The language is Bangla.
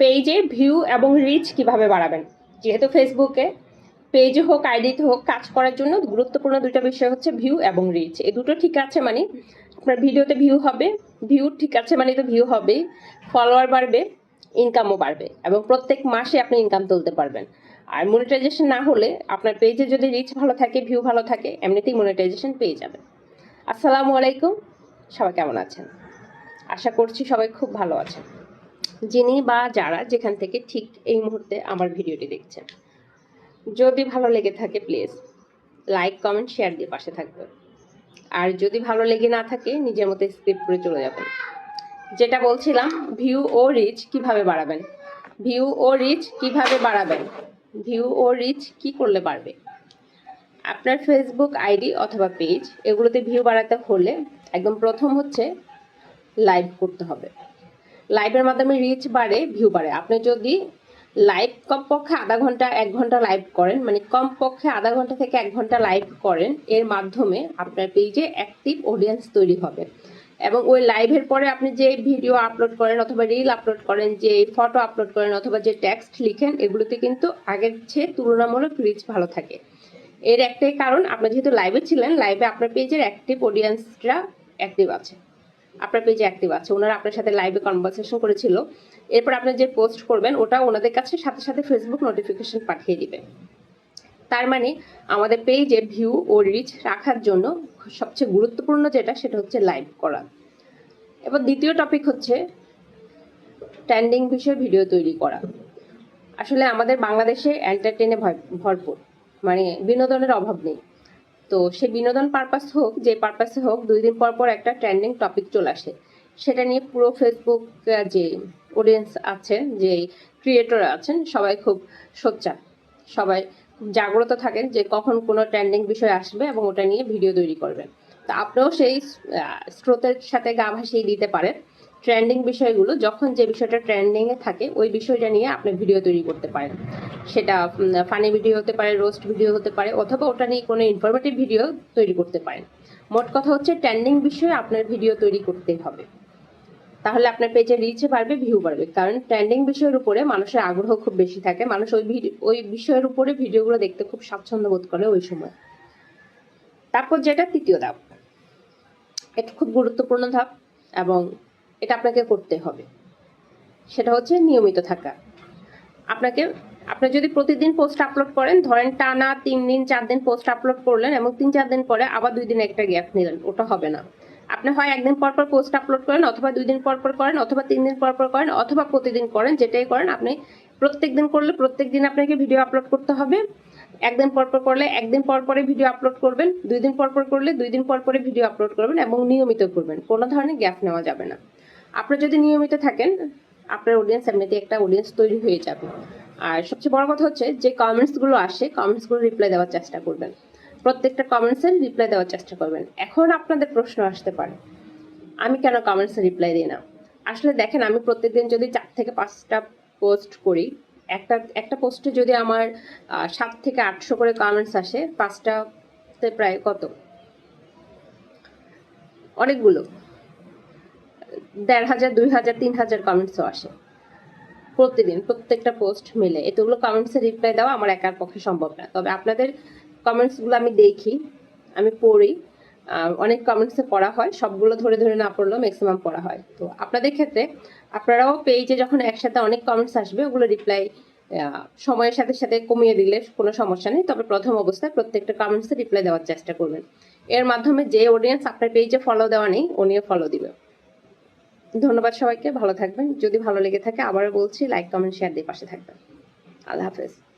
পেজে ভিউ এবং রিচ কীভাবে বাড়াবেন? যেহেতু ফেসবুকে পেজে হোক আইডিতে হোক, কাজ করার জন্য গুরুত্বপূর্ণ দুটো বিষয় হচ্ছে ভিউ এবং রিচ এই দুটো ঠিক আছে মানে আপনার ভিডিওতে ভিউ হবে ভিউ ঠিক আছে মানে তো ভিউ হবেই ফলোয়ার বাড়বে ইনকামও বাড়বে এবং প্রত্যেক মাসে আপনি ইনকাম তুলতে পারবেন। আর মনিটাইজেশন না হলে আপনার পেজে যদি রিচ ভালো থাকে ভিউ ভালো থাকে, এমনিতেই মনিটাইজেশন পেয়ে যাবেন। আসসালামু আলাইকুম, সবাই কেমন আছেন? আশা করছি সবাই খুব ভালো আছেন। যিনি বা যারা যেখান থেকে ঠিক এই মুহূর্তে আমার ভিডিওটি দেখছেন। যদি ভালো লেগে থাকে প্লিজ লাইক কমেন্ট শেয়ার দিয়ে পাশে থাকবে আর যদি ভালো লেগে না থাকে, নিজের মতো স্কিপ করে চলে যাবেন। যেটা বলছিলাম ভিউ ও রিচ কীভাবে বাড়াবেন? ভিউ ও রিচ কীভাবে বাড়াবেন? ভিউ ও রিচ কি করলে বাড়বে? আপনার ফেসবুক আইডি অথবা পেজ এগুলোতে ভিউ বাড়াতে হলে একদম প্রথম হচ্ছে লাইভ করতে হবে। লাইভের মাধ্যমে রিচ বাড়ে ভিউ বাড়ে। আপনি যদি লাইভ কমপক্ষে আধা ঘণ্টা, এক ঘণ্টা লাইভ করেন মানে কমপক্ষে আধা ঘণ্টা থেকে এক ঘণ্টা লাইভ করেন, এর মাধ্যমে আপনার পেজে অ্যাক্টিভ অডিয়েন্স তৈরি হবে। এবং ওই লাইভের পরে আপনি যে ভিডিও আপলোড করেন অথবা রিল আপলোড করেন, যে ফটো আপলোড করেন অথবা যে টেক্সট লিখেন, এগুলোতে কিন্তু আগের চেয়ে তুলনামূলক রিচ ভালো থাকে। এর একটাই কারণ, আপনি যেহেতু লাইভে ছিলেন লাইভে আপনার পেজের অ্যাক্টিভ অডিয়েন্সরা অ্যাক্টিভ আছে। আপনার পেজে অ্যাক্টিভ আছে। ওনারা আপনার সাথে লাইভে কনভারসেশন করেছিল। এরপর আপনি যে পোস্ট করবেন, ওটা ওনাদের কাছে সাথে সাথে ফেসবুক নোটিফিকেশন পাঠিয়ে দিবে। তার মানে আমাদের পেজে ভিউ ও রিচ রাখার জন্য সবচেয়ে গুরুত্বপূর্ণ যেটা, সেটা হচ্ছে লাইভ করা। এবার দ্বিতীয় টপিক হচ্ছে ট্রেন্ডিং বিষয়ে ভিডিও তৈরি করা। আসলে আমাদের বাংলাদেশে এন্টারটেনে ভরপুর। মানে বিনোদনের অভাব নেই। তো সে বিনোদন পারপাস হোক, যে পারপাসে হোক, দুই দিন পর পর একটা ট্রেন্ডিং টপিক চলে আসে। সেটা নিয়ে পুরো ফেসবুক যে অডিয়েন্স আছে, যে ক্রিয়েটর আছেন, সবাই খুব সোচ্চার। সবাই জাগ্রত থাকেন যে কখন কোনো ট্রেন্ডিং বিষয় আসবে এবং ওটা নিয়ে ভিডিও তৈরি করবেন। তা আপনিও সেই স্রোতের সাথে গা ভাসিয়ে দিতে পারেন। ট্রেন্ডিং বিষয়গুলো, যখন যে বিষয়টা ট্রেন্ডিংয়ে থাকে, ওই বিষয়টা নিয়ে আপনি ভিডিও তৈরি করতে পারেন। সেটা ফানি ভিডিও হতে পারে রোস্ট ভিডিও হতে পারে, অথবা ওটা নিয়ে কোনো ইনফরমেটিভ ভিডিও তৈরি করতে পারেন। মোট কথা হচ্ছে ট্রেন্ডিং বিষয়ে আপনার ভিডিও তৈরি করতেই হবে। তাহলে আপনার পেজে রিচ বাড়বে ভিউ বাড়বে। কারণ ট্রেন্ডিং বিষয়ের উপরে মানুষের আগ্রহ খুব বেশি থাকে। মানুষ ওই ওই বিষয়ের উপরে ভিডিওগুলো দেখতে খুব স্বাচ্ছন্দ্য বোধ করে ওই সময়। তারপর যেটা তৃতীয় ধাপ, এটা খুব গুরুত্বপূর্ণ ধাপ এবং এটা আপনাকে করতে হবে। সেটা হচ্ছে নিয়মিত থাকা। আপনাকে, আপনি যদি প্রতিদিন পোস্ট আপলোড করেন, ধরেন টানা তিন দিন, চার দিন পোস্ট আপলোড করলেন এবং তিন, চার দিন পরে আবার দুই দিন একটা গ্যাপ নিলেন, ওটা হবে না। আপনি হয় একদিন পর পর পোস্ট আপলোড করেন, অথবা দুই দিন পর পর করেন, অথবা তিন দিন পর পর করেন, অথবা প্রতিদিন করেন, যেটাই করেন, আপনি প্রত্যেক দিন করলে প্রত্যেক দিন আপনাকে ভিডিও আপলোড করতে হবে। একদিন পর পর করলে একদিন পর পরে ভিডিও আপলোড করবেন, দুই দিন পর পর করলে দুই দিন পর পরে ভিডিও আপলোড করবেন এবং নিয়মিত করবেন, কোনো ধরনের গ্যাপ নেওয়া যাবে না। আপনি যদি নিয়মিত থাকেন, আপনার অডিয়েন্স এমনিতে একটা অডিয়েন্স তৈরি হয়ে যাবে। আর সবচেয়ে বড় কথা হচ্ছে, যে কমেন্টসগুলো আসে কমেন্টসগুলো রিপ্লাই দেওয়ার চেষ্টা করবেন। প্রত্যেকটা কমেন্টসের রিপ্লাই দেওয়ার চেষ্টা করবেন। এখন আপনাদের প্রশ্ন আসতে পারে, আমি কেন কমেন্টসে রিপ্লাই দিই না? আসলে দেখেন, আমি প্রত্যেকদিন যদি চার থেকে পাঁচটা পোস্ট করি, একটা একটা পোস্টে যদি আমার সাত থেকে আটশো করে কমেন্টস আসে, পাঁচটাতে প্রায় কত? অনেকগুলো। দেড় হাজার, দুই হাজার, তিন হাজার কমেন্টসও আসে। প্রতিদিন প্রত্যেকটা পোস্ট মিলে। এতগুলো কমেন্টসের রিপ্লাই দেওয়া আমার একার পক্ষে সম্ভব না। তবে আপনাদের কমেন্টসগুলো আমি দেখি, আমি পড়ি। অনেক কমেন্টসে পড়া হয়। সবগুলো ধরে ধরে না পড়লেও ম্যাক্সিমাম পড়া হয়। তো আপনাদের ক্ষেত্রে আপনারাও পেজে যখন একসাথে অনেক কমেন্টস আসবে, ওগুলো রিপ্লাই সময়ের সাথে সাথে কমিয়ে দিলে কোনো সমস্যা নেই। তবে প্রথম অবস্থায় প্রত্যেকটা কমেন্টসে রিপ্লাই দেওয়ার চেষ্টা করবেন। এর মাধ্যমে যে অডিয়েন্স আপনার পেজে ফলো দেওয়া নেই, উনিও ফলো দিবে। ধন্যবাদ সবাইকে, ভালো থাকবেন। যদি ভালো লেগে থাকে, আবারও বলছি লাইক কমেন্ট শেয়ার দিয়ে পাশে থাকবেন। আল্লাহ হাফেজ।